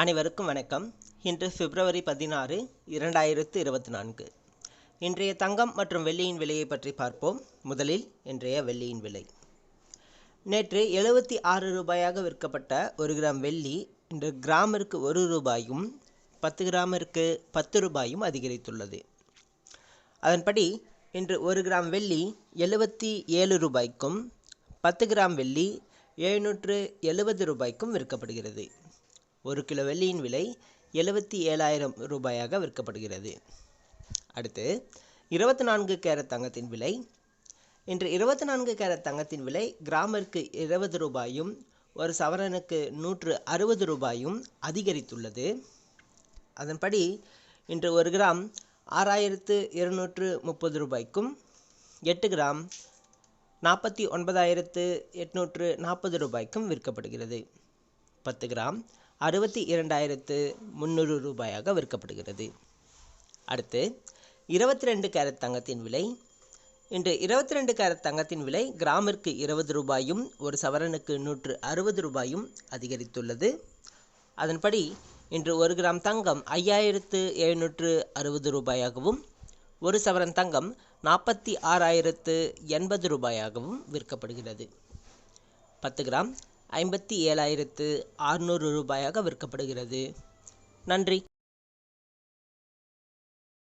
அனைவருக்கும் வணக்கம். இன்று பிப்ரவரி பதினாறு இரண்டாயிரத்து இருபத்தி நான்கு. இன்றைய தங்கம் மற்றும் வெள்ளியின் விலையை பற்றி பார்ப்போம். முதலில் இன்றைய வெள்ளியின் விலை. நேற்று எழுபத்தி ஆறு ரூபாயாக விற்கப்பட்ட ஒரு கிராம் வெள்ளி இன்று கிராமிற்கு ஒரு ரூபாயும் பத்து கிராமிற்கு பத்து ரூபாயும் அதிகரித்துள்ளது. அதன்படி இன்று ஒரு கிராம் வெள்ளி எழுபத்தி ஏழு ரூபாய்க்கும் பத்து கிராம் வெள்ளி எழுநூற்று எழுபது ரூபாய்க்கும் விற்கப்படுகிறது. ஒரு கிலோ வெள்ளியின் விலை எழுபத்தி ஏழாயிரம் ரூபாயாக விற்கப்படுகிறது. அடுத்து இருபத்தி நான்கு கேரட் தங்கத்தின் விலை. இன்று இருபத்தி நான்கு கேரட் தங்கத்தின் விலை கிராமிற்கு இருபது ரூபாயும் ஒரு சவரனுக்கு நூற்று அறுபது ரூபாயும் அதிகரித்துள்ளது. அதன்படி இன்று ஒரு கிராம் ஆறாயிரத்து இருநூற்று முப்பது ரூபாய்க்கும் எட்டு கிராம் நாற்பத்தி ஒன்பதாயிரத்து எட்நூற்று நாற்பது ரூபாய்க்கும் விற்கப்படுகிறது. பத்து கிராம் அறுபத்தி இரண்டாயிரத்து முந்நூறு ரூபாயாக விற்கப்படுகிறது. அடுத்து இருபத்தி ரெண்டு கேரட் தங்கத்தின் விலை. இன்று இருபத்தி ரெண்டு கேரட் தங்கத்தின் விலை கிராமிற்கு இருபது ரூபாயும் ஒரு சவரனுக்கு நூற்று அறுபது ரூபாயும் அதிகரித்துள்ளது. அதன்படி இன்று ஒரு கிராம் தங்கம் ஐயாயிரத்து எழுநூற்று அறுபது ரூபாயாகவும் ஒரு சவரன் தங்கம் நாற்பத்தி ஆறாயிரத்து எண்பது ரூபாயாகவும் விற்கப்படுகிறது. பத்து கிராம் ஐம்பத்தி ஏழாயிரத்து அறுநூறு ரூபாயாக விற்கப்படுகிறது. நன்றி.